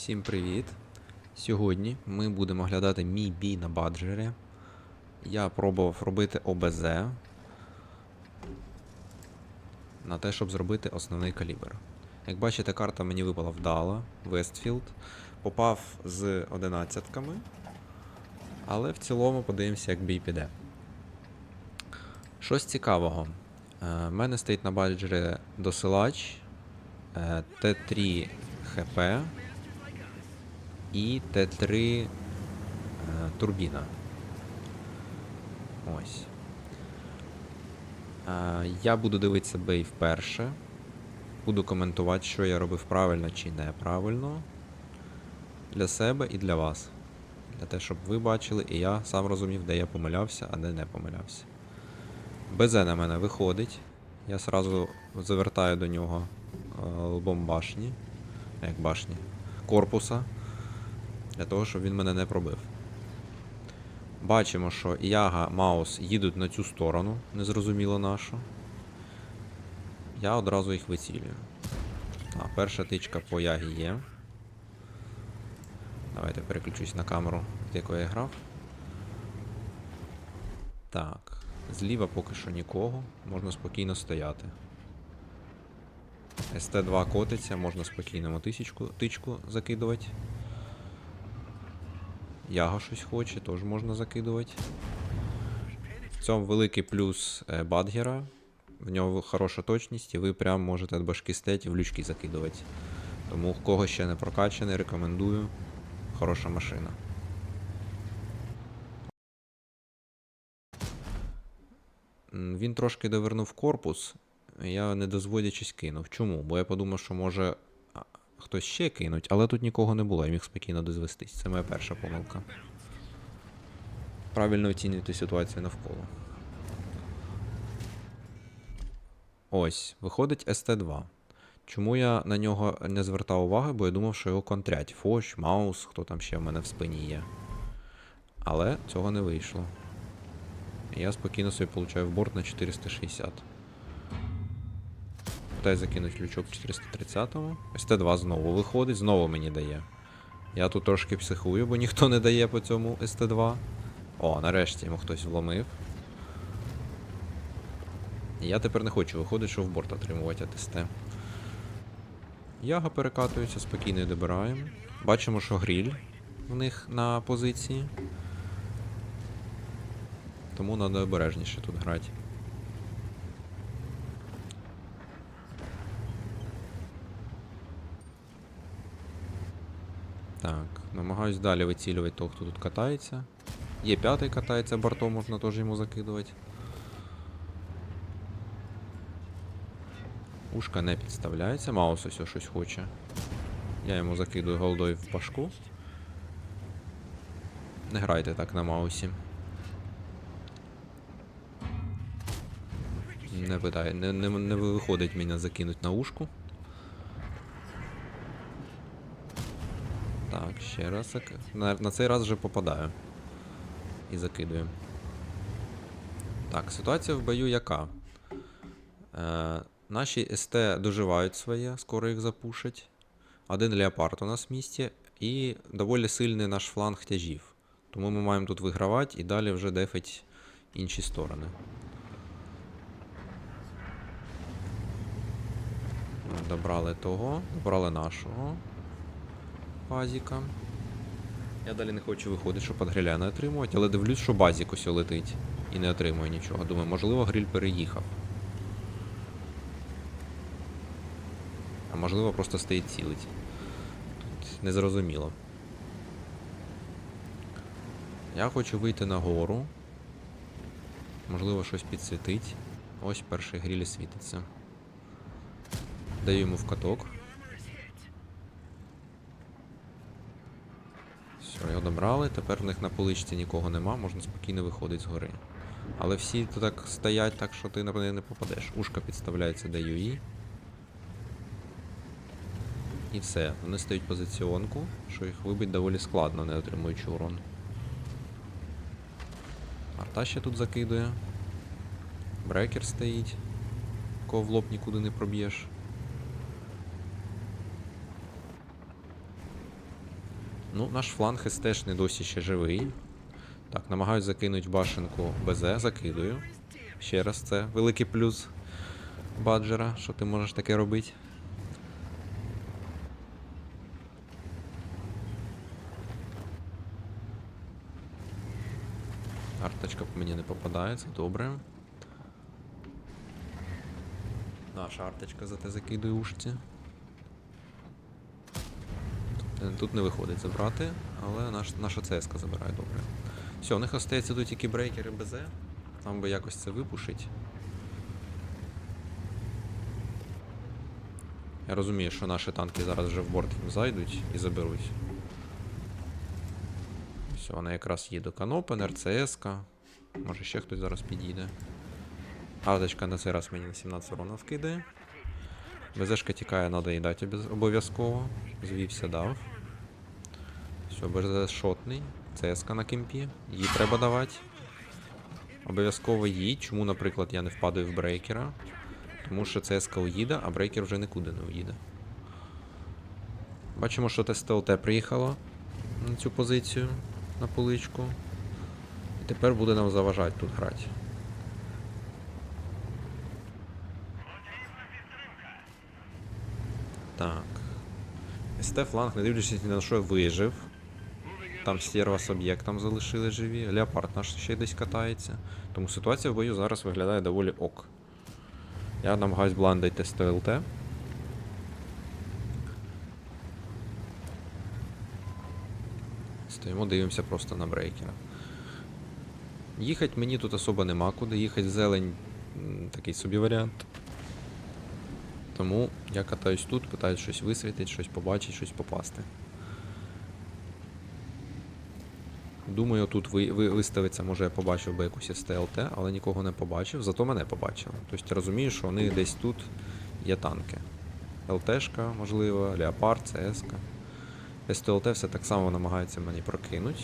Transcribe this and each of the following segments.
Всім привіт! Сьогодні ми будемо оглядати мій бій на баджері. Я пробував робити ОБЗ на те, щоб зробити основний калібр. Як бачите, карта мені випала вдала, Вестфілд. Попав з одинадцятками, але в цілому подивимося, як бій піде. Щось цікавого. Е, В мене стоїть на баджері досилач е, Т3 ХП і Т3 е, турбіна. Ось. Е, я буду дивитися бей вперше. Буду коментувати, що я робив правильно чи неправильно. Для себе і для вас. Для того, щоб ви бачили, і я сам розумів, де я помилявся, а де не помилявся. БЗ на мене виходить. Я сразу завертаю до нього е, лбом башні. Як башні. Корпуса. Для того, щоб він мене не пробив. Бачимо, що Яга, Маус їдуть на цю сторону, незрозуміло нашу. Я одразу їх вицілюю. А, перша тичка по Ягі є. Давайте переключусь на камеру, з якої я грав. Так. Зліва поки що нікого, можна спокійно стояти. СТ2 котиться, можна спокійно тичку закидувати. Яга щось хоче, теж можна закидувати. В цьому великий плюс е, Бадгера. В нього хороша точність, і ви прям можете від башки стеті в лючки закидувати. Тому кого ще не прокачаний, рекомендую. Хороша машина. Він трошки довернув корпус, я не дозводячись кинув. Чому? Бо я подумав, що може хтось ще кинуть, але тут нікого не було, я міг спокійно дозвестись. Це моя перша помилка. Правильно оцінювати ситуацію навколо. Ось, виходить СТ2. Чому я на нього не звертав уваги, бо я думав, що його контрять. Фош, Маус, хто там ще в мене в спині є. Але цього не вийшло. Я спокійно собі получаю в борт на 460. Дай закинуть лючок 430-му. СТ2 знову виходить, знову мені дає. Я тут трошки психую, бо ніхто не дає по цьому СТ2. О, нарешті йому хтось вломив. Я тепер не хочу виходить, що в борт отримувати АТСТ. Яга перекатується, спокійно добираємо. Бачимо, що гріль в них на позиції. Тому треба обережніше тут грати. Так, намагаюсь далі вицілювати того, хто тут катається. Є п'ятий катається бортом, можна теж йому закидувати. Ушка не підставляється, маус ось щось хоче. Я йому закидую голдою в башку. Не грайте так на маусі. Не питає, не, не, не виходить мене закинуть на ушку. Так, ще раз. На, на цей раз вже попадаю. І закидую. Так, ситуація в бою яка? Е, наші СТ доживають своє, скоро їх запушать. Один леопард у нас в місті, і доволі сильний наш фланг тяжів. Тому ми маємо тут вигравати і далі вже дефать інші сторони. Добрали того, добрали нашого базіка. Я далі не хочу виходити, щоб від гриля не отримувати, але дивлюсь, що базік ось летить і не отримує нічого. Думаю, можливо, гриль переїхав. А можливо, просто стоїть цілить. Тут незрозуміло. Я хочу вийти на гору. Можливо, щось підсвітить. Ось перший гріль світиться. Даю йому в каток. Все, його добрали. Тепер в них на поличці нікого нема, можна спокійно виходити з гори. Але всі тут так стоять, так що ти на неї не попадеш. Ушка підставляється до UI. І все. Вони стають позиціонку, що їх вибить доволі складно, не отримуючи урон. Арта ще тут закидує. Брекер стоїть. Кого в лоб нікуди не проб'єш. Ну, наш фланг теж не досі ще живий. Так, намагаюсь закинути башенку БЗ, закидую. Ще раз це великий плюс баджера, що ти можеш таке робити. Арточка мені не попадається, добре. Наша арточка зате закидує ушці. Е, Тут не виходить забрати, але наш, наша ЦСК забирає добре. Все, у них остається тут тільки брейкер і БЗ. Там би якось це випушить. Я розумію, що наші танки зараз вже в борт зайдуть і заберуть. Все, вона якраз їде Канопен, РЦСК. Може ще хтось зараз підійде. Ардочка на цей раз мені на 17 урона вкидає. БЗшка тікає, треба їй дати обов'язково. Звівся дав. Все, БЗ шотний. ЦСК на кемпі. Їй треба давати. Обов'язково їй. Чому, наприклад, я не впадаю в брейкера? Тому що ЦСК уїде, а брейкер вже нікуди не уїде. Бачимо, що ТСТЛТ приїхало на цю позицію на поличку. І тепер буде нам заважати тут грати. Так. СТ фланг, не дивлячись ні на що, вижив. Там стерва з об'єктом залишили живі. Леопард наш ще десь катається. Тому ситуація в бою зараз виглядає доволі ок. Я намагаюсь бландити СТЛТ. Стоїмо, дивимося просто на брейкера. Їхати мені тут особо нема куди, їхати в зелень такий собі варіант. Тому я катаюсь тут, питаюсь щось висвітити, щось побачити, щось попасти. Думаю, тут ви, ви, виставиться, може я побачив би якусь СТЛТ, але нікого не побачив, зато мене побачили. Тобто я розумію, що вони десь тут є танки. ЛТшка, можливо, Леопард, ЦСК. СТЛТ все так само намагається мені прокинути.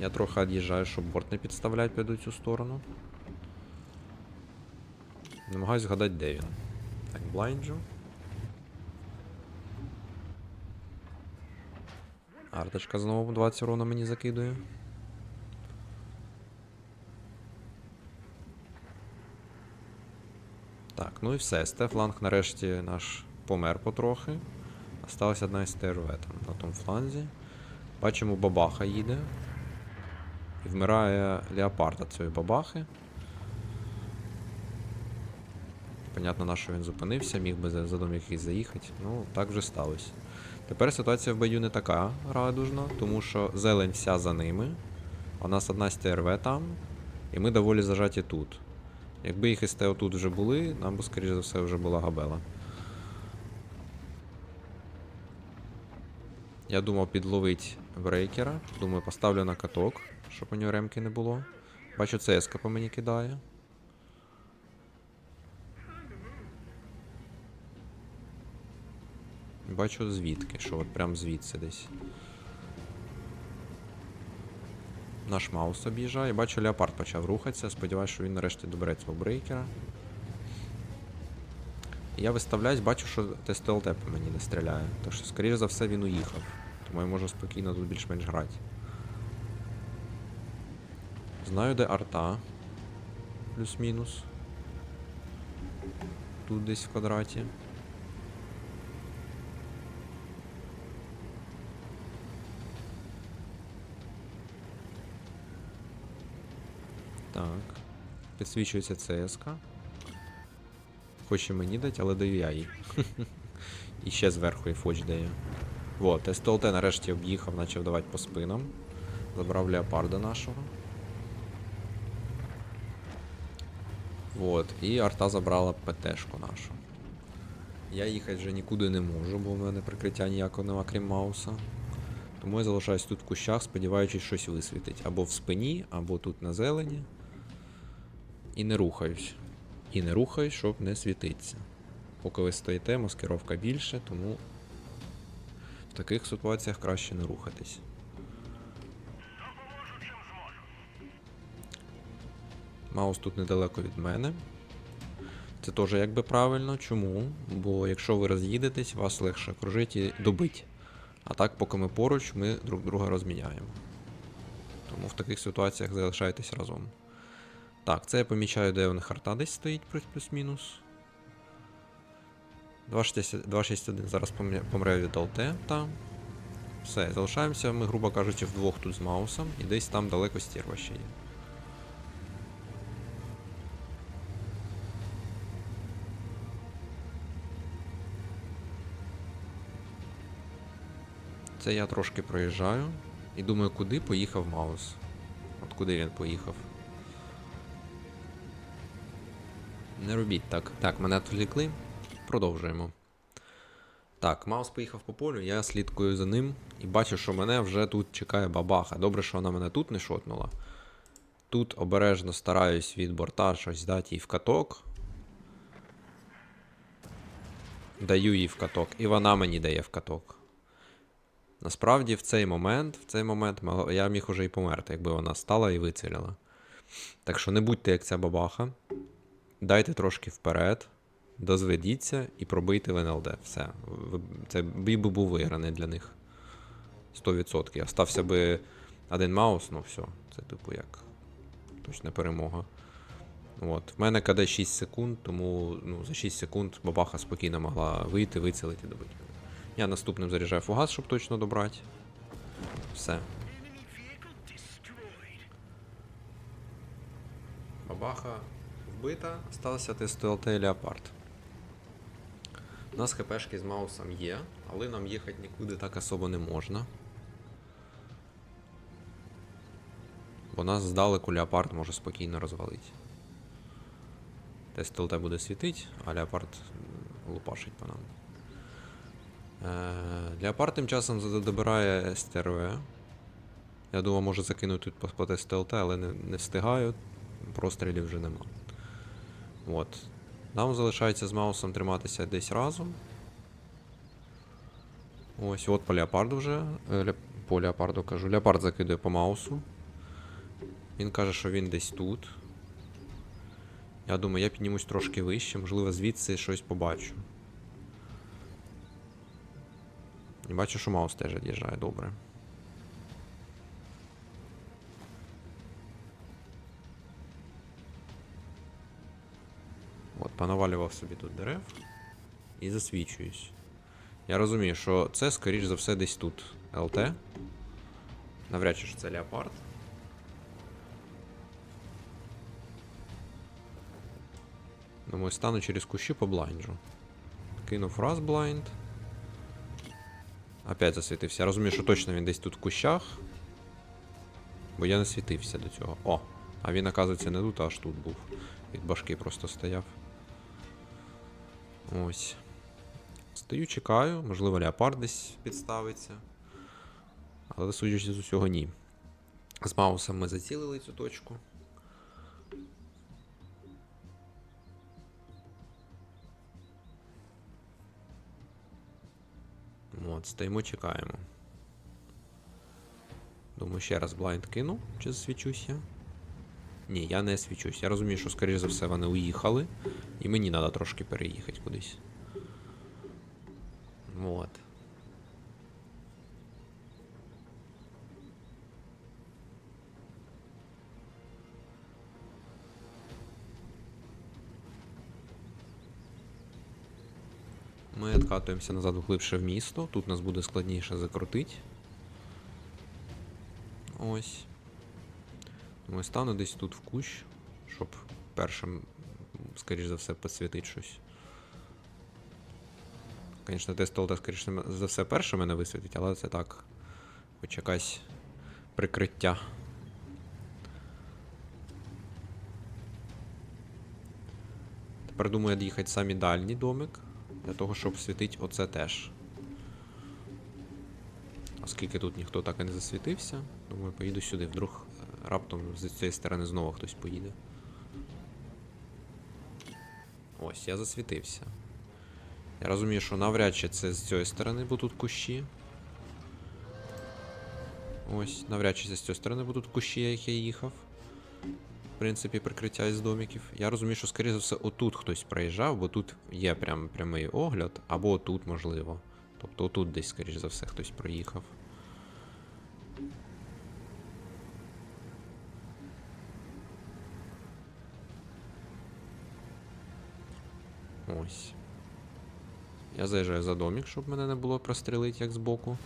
Я трохи від'їжджаю, щоб борт не підставляти піду цю сторону. Намагаюсь згадати, де він. Так, блайнджу. Арточка знову 20 урона мені закидує. Так, ну і все. Стефланг нарешті наш помер потрохи. Осталась одна СТРВ там на тому фланзі. Бачимо, бабаха їде. І вмирає леопард від цієї бабахи. Понятно, на що він зупинився, міг би за дом якийсь заїхати. Ну, так вже сталося. Тепер ситуація в бою не така радужна, тому що зелень вся за ними. У нас одна СТРВ там, і ми доволі зажаті тут. Якби їх СТ тут вже були, нам би, скоріш за все, вже була габела. Я думав підловити брейкера. Думаю, поставлю на каток, щоб у нього ремки не було. Бачу, ЦСК по мені кидає. Бачу звідки, що от прям звідси десь. Наш маус об'їжджає. Бачу, леопард почав рухатися. Сподіваюся, що він нарешті добере цього брейкера. Я виставляюсь, бачу, що ТСТЛТ по мені не стріляє. Так що, скоріш за все, він уїхав. Тому я можу спокійно тут більш-менш грати. Знаю, де арта. Плюс-мінус. Тут десь в квадраті. Так. Підсвічується ЦСК. Хоче мені дати, але даю я їй. І ще зверху і фоч дає. Вот, СТЛТ нарешті об'їхав, почав давати по спинам. Забрав леопарда нашого. Вот, і арта забрала ПТшку нашу. Я їхати вже нікуди не можу, бо в мене прикриття ніякого нема, крім Мауса. Тому я залишаюсь тут в кущах, сподіваючись щось висвітить. Або в спині, або тут на зелені. І не рухаюсь. І не рухаюсь, щоб не світитися. Поки ви стоїте, маскировка більше, тому в таких ситуаціях краще не рухатись. Маус тут недалеко від мене. Це теж якби правильно. Чому? Бо якщо ви роз'їдетесь, вас легше кружить і добить. А так, поки ми поруч, ми друг друга розміняємо. Тому в таких ситуаціях залишайтесь разом. Так, це я помічаю, де у них арта десь стоїть плюс- плюс-мінус. 261 261 зараз помре- від ЛТ, та. Все, залишаємося ми, грубо кажучи, вдвох тут з Маусом, і десь там далеко стерва ще є. Це я трошки проїжджаю і думаю, куди поїхав Маус. От куди він поїхав. Не робіть так. Так, мене відвлекли. Продовжуємо. Так, Маус поїхав по полю, я слідкую за ним і бачу, що мене вже тут чекає бабаха. Добре, що вона мене тут не шотнула. Тут обережно стараюсь від борта щось дати їй в каток. Даю їй в каток, і вона мені дає в каток. Насправді, в цей момент, в цей момент я міг уже і померти, якби вона стала і вицілила. Так що не будьте як ця бабаха. Дайте трошки вперед, дозведіться і пробийте в НЛД. Все. Це бій би був виграний для них. 100%. Остався би один маус, ну все. Це типу як точна перемога. От. В мене КД 6 секунд, тому ну, за 6 секунд бабаха спокійно могла вийти, вицілити добити. Я наступним заряджаю фугас, щоб точно добрати. Все. Бабаха вбита, сталося ТСТЛТ Леопард. У нас хпшки з маусом є, але нам їхати нікуди так особо не можна. Бо нас здалеку Леопард може спокійно розвалити. ТСТЛТ буде світить, а Леопард лупашить по нам. Е, Леопард тим часом добирає СТРВ. Я думав, може закинути тут по ТСТЛТ, але не, не встигаю. Прострілів вже нема. От. Нам залишається з Маусом триматися десь разом. Ось, от по Леопарду вже. Е, Ле... По Леопарду кажу. Леопард закидує по Маусу. Він каже, що він десь тут. Я думаю, я піднімусь трошки вище, можливо, звідси щось побачу. І бачу, що Маус теж від'їжджає, добре. От, понавалював собі тут дерев і засвічуюсь. Я розумію, що це, скоріш за все, десь тут. ЛТ. Навряд чи це леопард. Думаю, стану через кущі поблайнджу. Кинув раз блайнд. Опять засвітився. Я розумію, що точно він десь тут в кущах. Бо я не світився до цього. О! А він, оказується, не тут, а аж тут був. Від башки просто стояв. Ось. Стою, чекаю, можливо, леопард десь підставиться. Але судячи з усього, ні. З маусом ми зацілили цю точку. От, стоїмо, чекаємо. Думаю, ще раз блайнд кину, чи засвічусь я. Ні, я не свічусь. Я розумію, що, скоріш за все, вони уїхали. І мені треба трошки переїхати кудись. Вот. Ми відкатуємося назад глибше в місто. Тут нас буде складніше закрутити. Ось. Ми стану десь тут в кущ, щоб першим, скоріш за все, підсвітити щось. Звісно, тест ТЛТ, скоріш за все, перше мене висвітить, але це так. Хоч якась прикриття. Тепер думаю їхати самі дальній домик. Для того, щоб світити оце теж. Оскільки тут ніхто так і не засвітився, думаю, поїду сюди. Вдруг раптом з цієї сторони знову хтось поїде. Ось, я засвітився. Я розумію, що навряд чи це з цієї сторони будуть кущі. Ось, навряд чи з цієї сторони будуть кущі, як я їхав. В принципі, прикриття із домиків. Я розумію, що, скоріше за все, отут хтось проїжджав, бо тут є прям прямий огляд, або отут, можливо. Тобто отут десь, скоріше за все, хтось проїхав. Ось. Я заїжджаю за домик, щоб мене не було прострілити як збоку.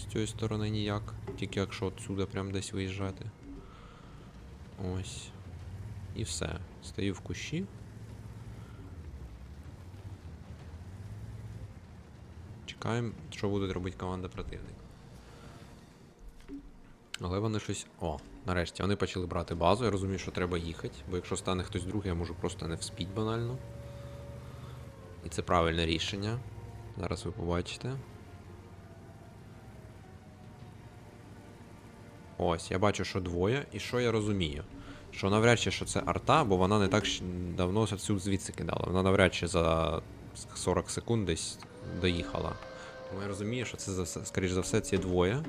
З цієї сторони ніяк. Тільки якщо отсюди прям десь виїжджати. Ось. І все. Стою в кущі. Чекаємо, що буде робити команда противника. Але вони щось. О, нарешті вони почали брати базу. Я розумію, що треба їхати, бо якщо стане хтось другий, я можу просто не вспіть банально. І це правильне рішення. Зараз ви побачите. Ось, я бачу, що двоє, і що я розумію? Що навряд чи що це арта, бо вона не так давно всю звідси кидала. Вона навряд чи за 40 секунд десь доїхала. Тому я розумію, що це скоріш за все ці двоє.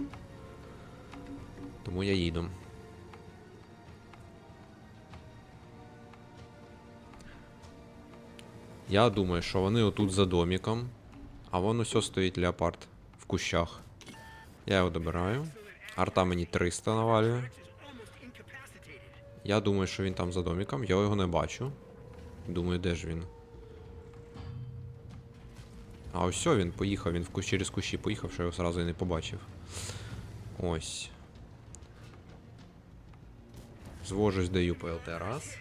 Тому я їду. Я думаю, що вони отут за доміком, а вон усе стоїть леопард в кущах. Я його добираю. Арта мені 300 навалює. Я думаю, що він там за доміком, я його не бачу. Думаю, де ж він. А ось він поїхав, він в кущ, через кущі поїхав, що я його одразу і не побачив. Ось. Звожусь даю ПЛТ раз.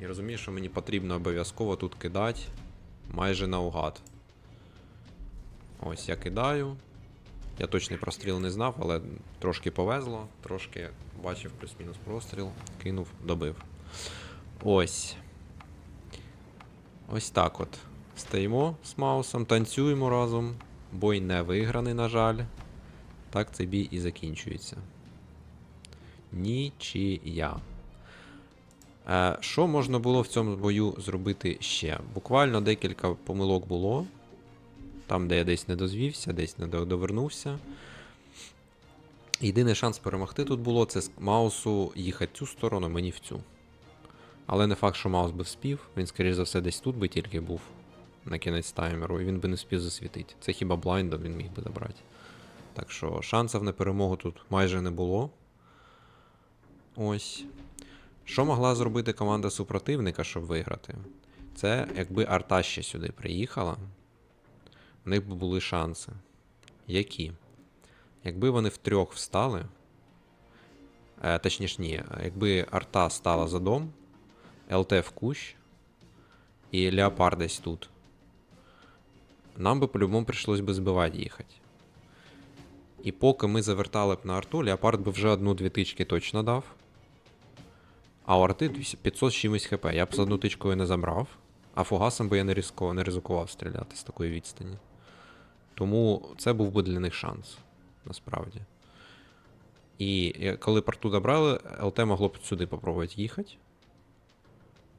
І розумію, що мені потрібно обов'язково тут кидати майже наугад. Ось я кидаю. Я точний простріл не знав, але трошки повезло, трошки бачив плюс-мінус простріл, кинув, добив. Ось. Ось так от. Стоїмо з Маусом, танцюємо разом. Бой не виграний, на жаль. Так цей бій і закінчується. Нічия. Е, що можна було в цьому бою зробити ще? Буквально декілька помилок було. Там, де я десь не дозвівся, десь не довернувся. Єдиний шанс перемогти тут було це з Маусу їхати цю сторону, мені в цю. Але не факт, що Маус би вспів. Він, скоріш за все, десь тут би тільки був на кінець таймеру, і він би не вспів засвітити. Це хіба блайндом він міг би забрати. Так що шансів на перемогу тут майже не було. Ось. Що могла зробити команда супротивника, щоб виграти? Це якби арта ще сюди приїхала, в них б були шанси. Які? Якби вони втрьох встали. Е, точніше, ні, якби арта стала за дом, ЛТ в кущ і Леопард десь тут. Нам би по-любому прийшлось би збивати їхати. І поки ми завертали б на арту, Леопард би вже одну-дві тички точно дав. А у арти 500 з чимось хп. Я б з одну тичкою не забрав, а фугасом би я не ризикував, не ризикував стріляти з такої відстані. Тому це був би для них шанс, насправді. І е, коли порту добрали, ЛТ могло б сюди попробувати їхати.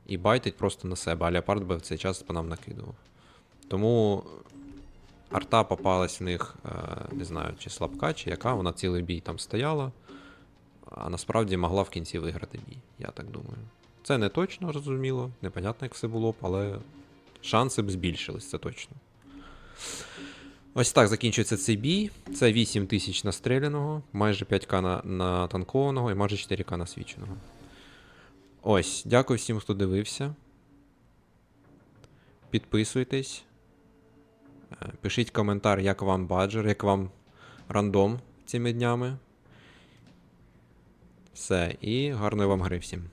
І байтить просто на себе, а Леопард би в цей час по нам накидував. Тому арта попалась в них, е, не знаю, чи слабка, чи яка, вона цілий бій там стояла. А насправді могла в кінці виграти бій, я так думаю. Це не точно зрозуміло, непонятно, як все було б, але шанси б збільшились, це точно. Ось так закінчується цей бій. Це 8 тисяч настріляного, майже 5к на, на танкованого і майже 4к насвіченого. Ось, дякую всім, хто дивився. Підписуйтесь. Е, Пишіть коментар, як вам баджер, як вам рандом цими днями. Все, і гарної вам гри всім.